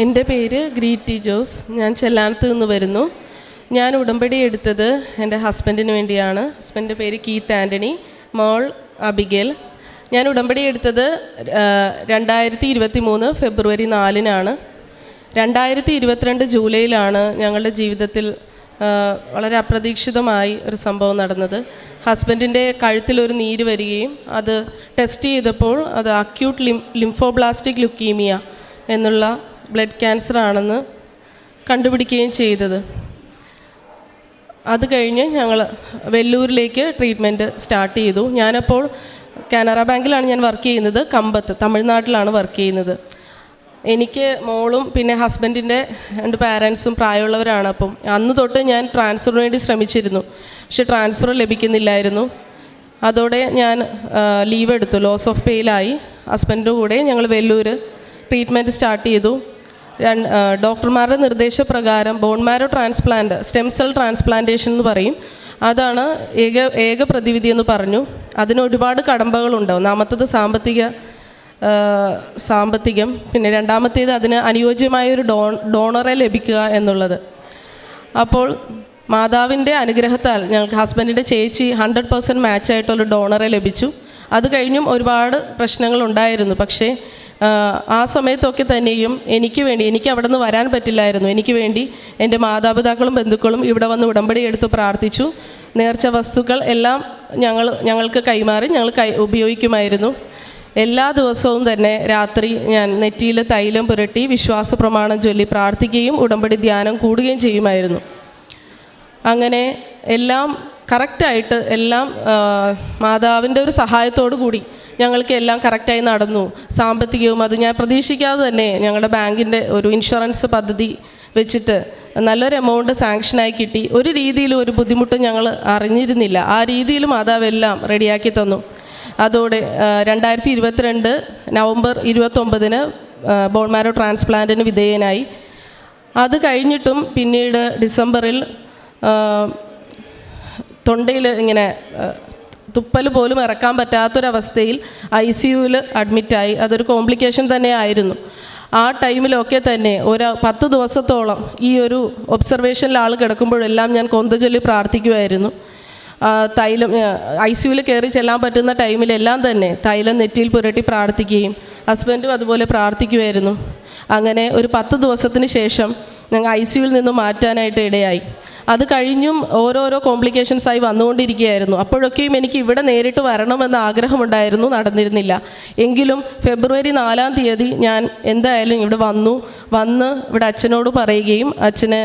എന്റെ പേര് ഗ്രീറ്റി ജോസ്. ഞാൻ ചെല്ലാനത്ത് നിന്ന് വരുന്നു. ഞാൻ ഉടമ്പടി എടുത്തത് എന്റെ ഹസ്ബൻഡിന് വേണ്ടിയാണ്. ഹസ്ബൻഡിന്റെ പേര് കീത്ത് ആന്റണി മോൾ അബിഗേൽ. ഞാൻ ഉടമ്പടി എടുത്തത് രണ്ടായിരത്തി ഇരുപത്തി മൂന്ന് ഫെബ്രുവരി നാലിനാണ്. രണ്ടായിരത്തി ഇരുപത്തിരണ്ട് ജൂലൈയിലാണ് ഞങ്ങളുടെ ജീവിതത്തിൽ വളരെ അപ്രതീക്ഷിതമായി ഒരു സംഭവം നടന്നത്. ഹസ്ബൻഡിന്റെ കഴുത്തിലൊരു നീര് വരികയും അത് ടെസ്റ്റ് ചെയ്തപ്പോൾ അത് അക്യൂട്ട് ലിം ലിംഫോബ്ലാസ്റ്റിക് ലുക്കീമിയ എന്നുള്ള ബ്ലഡ് ക്യാൻസർ ആണെന്ന് കണ്ടുപിടിക്കുകയും ചെയ്തത്. അത് കഴിഞ്ഞ് ഞങ്ങൾ വെല്ലൂരിലേക്ക് ട്രീറ്റ്മെന്റ് സ്റ്റാർട്ട് ചെയ്തു. ഞാനപ്പോൾ കാനറ ബാങ്കിലാണ് ഞാൻ വർക്ക് ചെയ്യുന്നത്. കമ്പത്ത് തമിഴ്നാട്ടിലാണ് വർക്ക് ചെയ്യുന്നത്. എനിക്ക് മോളും പിന്നെ ഹസ്ബൻഡിന്റെ രണ്ട് പാരൻസും പ്രായമുള്ളവരാണ് അപ്പം അന്ന് തൊട്ട് ഞാൻ ട്രാൻസ്ഫറിന് വേണ്ടി ശ്രമിച്ചിരുന്നു. പക്ഷെ ട്രാൻസ്ഫർ ലഭിക്കുന്നില്ലായിരുന്നു. അതോടെ ഞാൻ ലീവ് എടുത്തു. ലോസ് ഓഫ് പെയിലായി ഹസ്ബൻഡിന്റെ കൂടെ ഞങ്ങൾ വെല്ലൂർ ട്രീറ്റ്മെന്റ് സ്റ്റാർട്ട് ചെയ്തു. ഡോക്ടർമാരുടെ നിർദ്ദേശപ്രകാരം bone marrow transplant stem cell transplantation എന്ന് പറയും. അതാണ് ഏക ഏക പ്രതിവിധി എന്ന് പറഞ്ഞു. അതിന് ഒരുപാട് കടമ്പകളുണ്ട്. ഒന്നാമത്തത് സാമ്പത്തിക സാമ്പത്തികം. പിന്നെ രണ്ടാമത്തേത് അതിന് അനുയോജ്യമായ ഒരു ഡോണറെ ലഭിക്കുക എന്നുള്ളത്. അപ്പോൾ മാതാവിന്റെ അനുഗ്രഹത്താൽ ഞങ്ങൾക്ക് ഹസ്ബൻഡിന്റെ ചേച്ചി ഹൺഡ്രഡ് പെർസെന്റ് മാച്ചായിട്ടുള്ള ഡോണറെ ലഭിച്ചു. അത് കഴിഞ്ഞും ഒരുപാട് പ്രശ്നങ്ങൾ ഉണ്ടായിരുന്നു. പക്ഷേ ആ, സമയത്തൊക്കെ തന്നെയും എനിക്ക് വേണ്ടി എനിക്ക് അവിടെ നിന്ന് വരാൻ പറ്റില്ലായിരുന്നു. എനിക്ക് വേണ്ടി എന്റെ മാതാപിതാക്കളും ബന്ധുക്കളും ഇവിടെ വന്ന് ഉടമ്പടി എടുത്ത് പ്രാർത്ഥിച്ചു. നേർച്ച വസ്തുക്കൾ എല്ലാം ഞങ്ങൾ ഞങ്ങൾക്ക് കൈമാറി ഞങ്ങൾ കൈ ഉപയോഗിക്കുമായിരുന്നു. എല്ലാ ദിവസവും തന്നെ രാത്രി ഞാൻ നെറ്റിയിൽ തൈലം പുരട്ടി വിശ്വാസ പ്രമാണം ചൊല്ലി പ്രാർത്ഥിക്കുകയും ഉടമ്പടി ധ്യാനം കൂടുകയും ചെയ്യുമായിരുന്നു. അങ്ങനെ എല്ലാം കറക്റ്റായിട്ട് എല്ലാം മാതാവിന്റെ ഒരു സഹായത്തോടു കൂടി ഞങ്ങൾക്ക് എല്ലാം കറക്റ്റായി നടന്നു. സാമ്പത്തികവും അത് ഞാൻ പ്രതീക്ഷിക്കാതെ തന്നെ ഞങ്ങളുടെ ബാങ്കിന്റെ ഒരു ഇൻഷുറൻസ് പദ്ധതി വെച്ചിട്ട് നല്ലൊരു എമൗണ്ട് സാങ്ഷനായി കിട്ടി. ഒരു രീതിയിലും ഒരു ബുദ്ധിമുട്ടും ഞങ്ങൾ അറിഞ്ഞിരുന്നില്ല. ആ രീതിയിൽ മാതാവ് എല്ലാം റെഡിയാക്കി തന്നു. അതോടെ രണ്ടായിരത്തി ഇരുപത്തിരണ്ട് നവംബർ ഇരുപത്തൊമ്പതിന് ബോൺമാരോ ട്രാൻസ്പ്ലാന്റിന് വിധേയനായി. അത് കഴിഞ്ഞിട്ടും പിന്നീട് ഡിസംബറിൽ തൊണ്ടയിൽ ഇങ്ങനെ തുപ്പൽ പോലും ഇറക്കാൻ പറ്റാത്തൊരവസ്ഥയിൽ ഐ സി യുവിൽ അഡ്മിറ്റായി. അതൊരു കോംപ്ലിക്കേഷൻ തന്നെ ആയിരുന്നു ആ ടൈമിലൊക്കെ തന്നെ ഒരു പത്ത് ദിവസത്തോളം ഈ ഒരു ഒബ്സർവേഷനിൽ ആൾ കിടക്കുമ്പോഴെല്ലാം ഞാൻ കൊന്തചൊല്ലി പ്രാർത്ഥിക്കുമായിരുന്നു തൈലം ഐ സി യുവിൽ കയറി ചെല്ലാൻ പറ്റുന്ന ടൈമിലെല്ലാം തന്നെ തൈലം നെറ്റിയിൽ പുരട്ടി പ്രാർത്ഥിക്കുകയും ഹസ്ബൻഡും അതുപോലെ പ്രാർത്ഥിക്കുമായിരുന്നു അങ്ങനെ ഒരു പത്ത് ദിവസത്തിന് ശേഷം ഞങ്ങൾ ഐ സി യുവിൽ നിന്ന് മാറ്റാനായിട്ട് ഇടയായി. അത് കഴിഞ്ഞും ഓരോരോ കോംപ്ലിക്കേഷൻസ് ആയി വന്നുകൊണ്ടിരിക്കുകയായിരുന്നു. അപ്പോഴൊക്കെയും എനിക്ക് ഇവിടെ നേരിട്ട് വരണമെന്ന ആഗ്രഹമുണ്ടായിരുന്നു നടന്നിരുന്നില്ല. എങ്കിലും ഫെബ്രുവരി നാലാം തീയതി ഞാൻ എന്തായാലും ഇവിടെ വന്നു. വന്ന് ഇവിടെ അച്ഛനോട് പറയുകയും അച്ഛനെ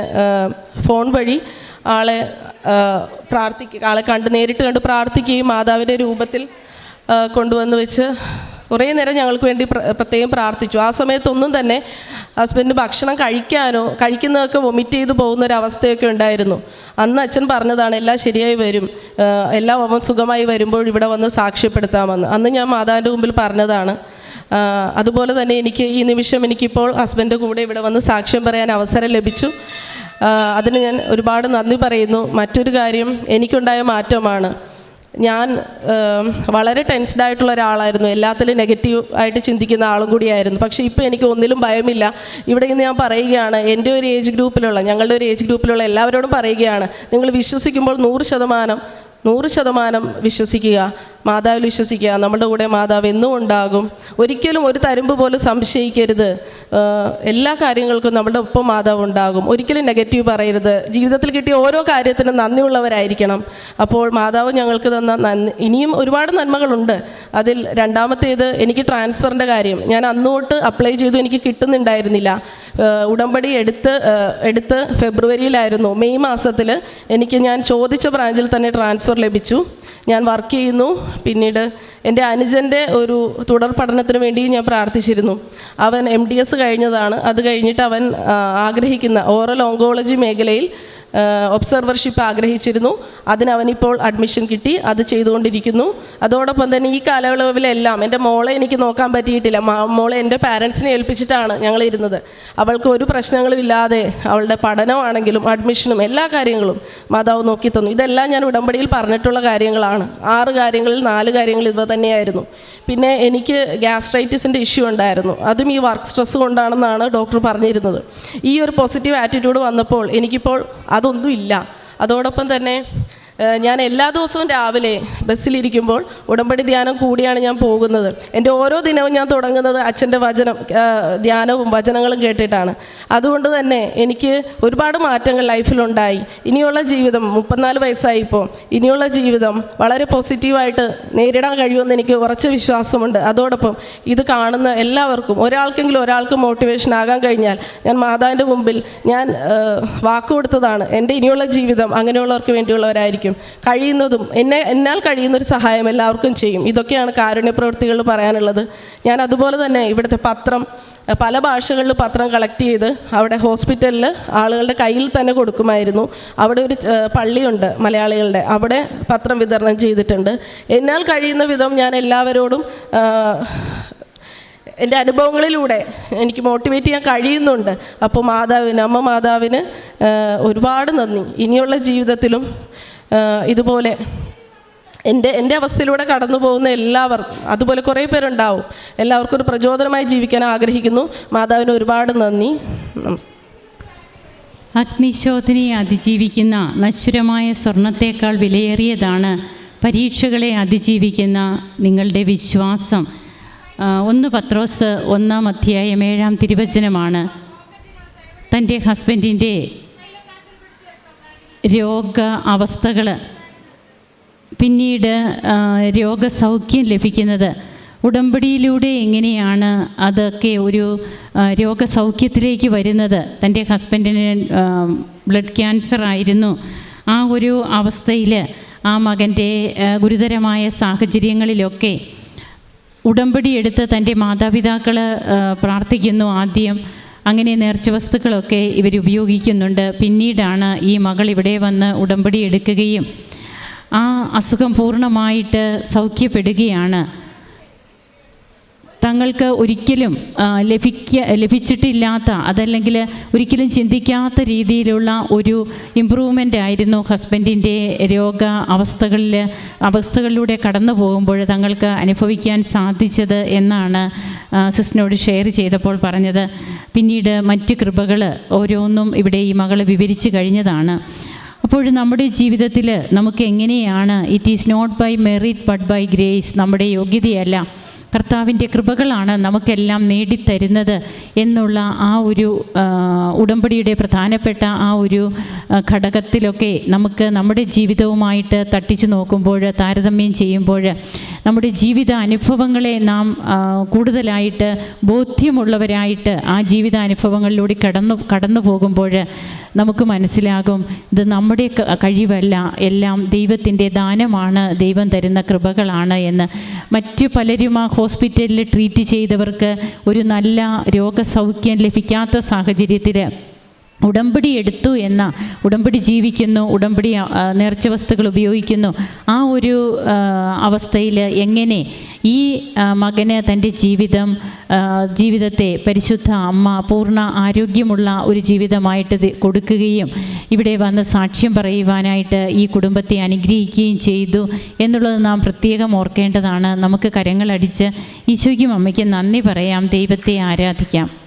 ഫോൺ വഴി ആളെ പ്രാർത്ഥിക്കുക ആളെ കണ്ട് നേരിട്ട് കണ്ട് പ്രാർത്ഥിക്കുകയും മാതാവിന്റെ രൂപത്തിൽ കൊണ്ടുവന്ന് വെച്ച് കുറേ നേരം ഞങ്ങൾക്ക് വേണ്ടി പ്ര- പ്രത്യേകം പ്രാർത്ഥിച്ചു. ആ സമയത്തൊന്നും തന്നെ ഹസ്ബൻഡ് ഭക്ഷണം കഴിക്കാനോ കഴിക്കുന്നതൊക്കെ വൊമിറ്റ് ചെയ്ത് പോകുന്ന ഒരു അവസ്ഥയൊക്കെ ഉണ്ടായിരുന്നു. അന്ന് അച്ഛൻ പറഞ്ഞതാണ് എല്ലാം ശരിയായി വരും. എല്ലാം അവൻ സുഖമായി വരുമ്പോൾ ഇവിടെ വന്ന് സാക്ഷ്യപ്പെടുത്താമെന്ന്. അന്ന് ഞാൻ മാതാവിന്റെ മുമ്പിൽ പറഞ്ഞതാണ്. അതുപോലെ തന്നെ എനിക്ക് ഈ നിമിഷം എനിക്കിപ്പോൾ ഹസ്ബൻഡ് കൂടെ ഇവിടെ വന്ന് സാക്ഷ്യം പറയാൻ അവസരം ലഭിച്ചു. അതിന് ഞാൻ ഒരുപാട് നന്ദി പറയുന്നു. മറ്റൊരു കാര്യം എനിക്കുണ്ടായ മാറ്റമാണ്. ഞാൻ വളരെ ടെൻസ്ഡ് ആയിട്ടുള്ള ഒരാളായിരുന്നു. എല്ലാത്തിലും നെഗറ്റീവ് ആയിട്ട് ചിന്തിക്കുന്ന ആളും കൂടിയായിരുന്നു. പക്ഷേ ഇപ്പോൾ എനിക്ക് ഒന്നിലും ഭയമില്ല. ഇവിടെ ഇന്ന് ഞാൻ പറയുകയാണ് എന്റെ ഒരു ഏജ് ഗ്രൂപ്പിലുള്ള ഞങ്ങളുടെ ഒരു ഏജ് ഗ്രൂപ്പിലുള്ള എല്ലാവരോടും പറയുകയാണ് നിങ്ങൾ വിശ്വസിക്കുമ്പോൾ നൂറ് ശതമാനം നൂറ് ശതമാനം വിശ്വസിക്കുക മാതാവിൽ വിശ്വസിക്കുക. നമ്മുടെ കൂടെ മാതാവ് എന്നും ഉണ്ടാകും. ഒരിക്കലും ഒരു തരുമ്പ് പോലും സംശയിക്കരുത്. എല്ലാ കാര്യങ്ങൾക്കും നമ്മുടെ ഒപ്പം മാതാവ് ഉണ്ടാകും. ഒരിക്കലും നെഗറ്റീവ് പറയരുത്. ജീവിതത്തിൽ കിട്ടിയ ഓരോ കാര്യത്തിനും നന്ദിയുള്ളവരായിരിക്കണം. അപ്പോൾ മാതാവ് ഞങ്ങൾക്ക് തന്ന നന്ദി ഇനിയും ഒരുപാട് നന്മകളുണ്ട്. അതിൽ രണ്ടാമത്തേത് എനിക്ക് ട്രാൻസ്ഫറിന്റെ കാര്യം. ഞാൻ അന്നോട്ട് അപ്ലൈ ചെയ്തു എനിക്ക് കിട്ടുന്നുണ്ടായിരുന്നില്ല. ഉടമ്പടി എടുത്ത് എടുത്ത് ഫെബ്രുവരിയിലായിരുന്നു. മെയ് മാസത്തിൽ എനിക്ക് ഞാൻ ചോദിച്ച ബ്രാഞ്ചിൽ തന്നെ ട്രാൻസ്ഫർ ലഭിച്ചു. ഞാൻ വർക്ക് ചെയ്യുന്നു. പിന്നീട് എന്റെ അനുജന്റെ ഒരു തുടർ പഠനത്തിന് വേണ്ടി ഞാൻ പ്രാർത്ഥിച്ചിരുന്നു. അവൻ എം ഡി എസ് കഴിഞ്ഞതാണ്. അത് കഴിഞ്ഞിട്ട് അവൻ ആഗ്രഹിക്കുന്ന ഓറൽ ഓങ്കോളജി മേഖലയിൽ ഒബ്സർവർഷിപ്പ് ആഗ്രഹിച്ചിരുന്നു. അതിന് അവനിപ്പോൾ അഡ്മിഷൻ കിട്ടി. അത് ചെയ്തുകൊണ്ടിരിക്കുന്നു. അതോടൊപ്പം തന്നെ ഈ കാലയളവിലെല്ലാം എന്റെ മോളെ എനിക്ക് നോക്കാൻ പറ്റിയിട്ടില്ല. മോളെ എന്റെ പാരൻസിനെ ഏൽപ്പിച്ചിട്ടാണ് ഞങ്ങൾ ഇരുന്നത് അവൾക്ക് ഒരു പ്രശ്നങ്ങളും ഇല്ലാതെ അവളുടെ പഠനമാണെങ്കിലും അഡ്മിഷനും എല്ലാ കാര്യങ്ങളും മാതാവ് നോക്കി തന്നു. ഇതെല്ലാം ഞാൻ ഉടമ്പടിയിൽ പറഞ്ഞിട്ടുള്ള കാര്യങ്ങളാണ്. ആറ് കാര്യങ്ങളിൽ നാല് കാര്യങ്ങൾ ഇവ തന്നെയായിരുന്നു. പിന്നെ എനിക്ക് ഗ്യാസ്ട്രൈറ്റിസിന്റെ ഇഷ്യൂ ഉണ്ടായിരുന്നു. അതും ഈ വർക്ക് സ്ട്രെസ് കൊണ്ടാണെന്നാണ് ഡോക്ടർ പറഞ്ഞിരുന്നത്. ഈ ഒരു പോസിറ്റീവ് ആറ്റിറ്റ്യൂഡ് വന്നപ്പോൾ എനിക്കിപ്പോൾ അതൊന്നും ഇല്ല അതോടൊപ്പം തന്നെ ഞാൻ എല്ലാ ദിവസവും രാവിലെ ബസ്സിലിരിക്കുമ്പോൾ ഉടമ്പടി ധ്യാനം കൂടിയാണ് ഞാൻ പോകുന്നത്. എന്റെ ഓരോ ദിനവും ഞാൻ തുടങ്ങുന്നത് അച്ഛന്റെ വചനം ധ്യാനവും വചനങ്ങളും കേട്ടിട്ടാണ്. അതുകൊണ്ട് തന്നെ എനിക്ക് ഒരുപാട് മാറ്റങ്ങൾ ലൈഫിലുണ്ടായി. ഇനിയുള്ള ജീവിതം മുപ്പത്തിനാല് വയസ്സായി ഇപ്പോൾ ഇനിയുള്ള ജീവിതം വളരെ പോസിറ്റീവായിട്ട് നേരിടാൻ കഴിയുമെന്ന് എനിക്ക് ഉറച്ച വിശ്വാസമുണ്ട്. അതോടൊപ്പം ഇത് കാണുന്ന എല്ലാവർക്കും ഒരാൾക്കെങ്കിലും ഒരാൾക്ക് മോട്ടിവേഷൻ ആകാൻ കഴിഞ്ഞാൽ ഞാൻ മാതാവിന്റെ മുമ്പിൽ ഞാൻ വാക്ക് കൊടുത്തതാണ് എന്റെ ഇനിയുള്ള ജീവിതം അങ്ങനെയുള്ളവർക്ക് വേണ്ടിയുള്ളവരായിരിക്കും. കഴിയുന്നതും എന്നെ എന്നാൽ കഴിയുന്നൊരു സഹായം എല്ലാവർക്കും ചെയ്യും. ഇതൊക്കെയാണ് കാരുണ്യ പ്രവൃത്തികൾ പറയാനുള്ളത്. ഞാൻ അതുപോലെ തന്നെ ഇവിടുത്തെ പത്രം പല ഭാഷകളിൽ പത്രം കളക്ട് ചെയ്ത് അവിടെ ഹോസ്പിറ്റലിൽ ആളുകളുടെ കയ്യിൽ തന്നെ കൊടുക്കുമായിരുന്നു. അവിടെ ഒരു പള്ളിയുണ്ട് മലയാളികളുടെ. അവിടെ പത്രം വിതരണം ചെയ്തിട്ടുണ്ട്. എന്നാൽ കഴിയുന്ന വിധം ഞാൻ എല്ലാവരോടും എന്റെ അനുഭവങ്ങളിലൂടെ എനിക്ക് മോട്ടിവേറ്റ് ചെയ്യാൻ കഴിയുന്നുണ്ട്. അപ്പോൾ മാതാവിന് അമ്മ മാതാവിന് ഒരുപാട് നന്ദി. ഇനിയുള്ള ജീവിതത്തിലും ഇതുപോലെ എന്റെ എന്റെ അവസ്ഥയിലൂടെ കടന്നു പോകുന്ന എല്ലാവർക്കും അതുപോലെ കുറേ പേരുണ്ടാവും. എല്ലാവർക്കും ഒരു പ്രചോദനമായി ജീവിക്കാൻ ആഗ്രഹിക്കുന്നു. മാതാവിന് ഒരുപാട് നന്ദി. അഗ്നിശോധനയെ അതിജീവിക്കുന്ന നശ്വരമായ സ്വർണത്തേക്കാൾ വിലയേറിയതാണ് പരീക്ഷകളെ അതിജീവിക്കുന്ന നിങ്ങളുടെ വിശ്വാസം. ഒന്ന് പത്രോസ് ഒന്നാം അധ്യായം ഏഴാം തിരുവചനമാണ്. തന്റെ ഹസ്ബൻഡിന്റെ രോഗ അവസ്ഥകൾ പിന്നീട് രോഗസൗഖ്യം ലഭിക്കുന്നത്. ഉടമ്പടിയിലൂടെ എങ്ങനെയാണ് അതൊക്കെ ഒരു രോഗസൗഖ്യത്തിലേക്ക് വരുന്നത്? തന്റെ ഹസ്ബൻഡിന് ബ്ലഡ് ക്യാൻസർ ആയിരുന്നു. ആ ഒരു അവസ്ഥയിൽ ആ മകന്റെ ഗുരുതരമായ സാഹചര്യങ്ങളിലൊക്കെ ഉടമ്പടി എടുത്ത് തന്റെ മാതാപിതാക്കൾ പ്രാർത്ഥിക്കുന്നു. ആദ്യം അങ്ങനെ നേർച്ച വസ്തുക്കളൊക്കെ ഇവർ ഉപയോഗിക്കുന്നുണ്ട്. പിന്നീടാണ് ഈ മകൾ ഇവിടെ വന്ന് ഉടമ്പടി എടുക്കുകയും ആ അസുഖം പൂർണമായിട്ട് സൗഖ്യപ്പെടുകയാണ്. തങ്ങൾക്ക് ഒരിക്കലും ലഭിക്ക ലഭിച്ചിട്ടില്ലാത്ത അതല്ലെങ്കിൽ ഒരിക്കലും ചിന്തിക്കാത്ത രീതിയിലുള്ള ഒരു ഇമ്പ്രൂവ്മെന്റ് ആയിരുന്നു ഹസ്ബൻഡിന്റെ രോഗ അവസ്ഥകളിൽ അവസ്ഥകളിലൂടെ കടന്നു പോകുമ്പോൾ തങ്ങൾക്ക് അനുഭവിക്കാൻ സാധിച്ചത് എന്നാണ് സിസ്റ്റിനോട് ഷെയർ ചെയ്തപ്പോൾ പറഞ്ഞത്. പിന്നീട് മറ്റ് കൃപകൾ ഓരോന്നും ഇവിടെ ഈ മകൾ വിവരിച്ചു കഴിഞ്ഞതാണ്. അപ്പോൾ നമ്മുടെ ജീവിതത്തിൽ നമുക്ക് എങ്ങനെയാണ് it is not by merit but by grace നമ്മുടെ യോഗ്യതയല്ല. കർത്താവിന്റെ കൃപകളാണ് നമുക്കെല്ലാം നേടിത്തരുന്നത് എന്നുള്ള ആ ഒരു ഉടമ്പടിയുടെ പ്രധാനപ്പെട്ട ആ ഒരു ഘടകത്തിലൊക്കെ നമുക്ക് നമ്മുടെ ജീവിതവുമായിട്ട് തട്ടിച്ചു നോക്കുമ്പോൾ താരതമ്യം ചെയ്യുമ്പോൾ നമ്മുടെ ജീവിത അനുഭവങ്ങളെ നാം കൂടുതലായിട്ട് ബോധ്യമുള്ളവരായിട്ട് ആ ജീവിത അനുഭവങ്ങളിലൂടെ കടന്നു കടന്നു പോകുമ്പോൾ നമുക്ക് മനസ്സിലാകും ഇത് നമ്മുടെ കഴിവല്ല എല്ലാം ദൈവത്തിന്റെ ദാനമാണ് ദൈവം തരുന്ന കൃപകളാണ് എന്ന്. മറ്റു പലരും ആ ഹോസ്പിറ്റലിൽ ട്രീറ്റ് ചെയ്തവർക്ക് ഒരു നല്ല രോഗസൗഖ്യം ലഭിക്കാത്ത സാഹചര്യത്തിൽ ഉടമ്പടി എടുത്തു എന്ന ഉടമ്പടി ജീവിക്കുന്നു ഉടമ്പടി നേർച്ച വസ്തുക്കൾ ഉപയോഗിക്കുന്നു. ആ ഒരു അവസ്ഥയിൽ എങ്ങനെ ഈ മകന് തന്റെ ജീവിതം ജീവിതത്തെ പരിശുദ്ധ അമ്മ പൂർണ ആരോഗ്യമുള്ള ഒരു ജീവിതമായിട്ട് കൊടുക്കുകയും ഇവിടെ വന്ന് സാക്ഷ്യം പറയുവാനായിട്ട് ഈ കുടുംബത്തെ അനുഗ്രഹിക്കുകയും ചെയ്തു എന്നുള്ളത് നാം പ്രത്യേകം ഓർക്കേണ്ടതാണ്. നമുക്ക് കരങ്ങളടിച്ച് ഈശോയ്ക്കും അമ്മയ്ക്കും നന്ദി പറയാം. ദൈവത്തെ ആരാധിക്കാം.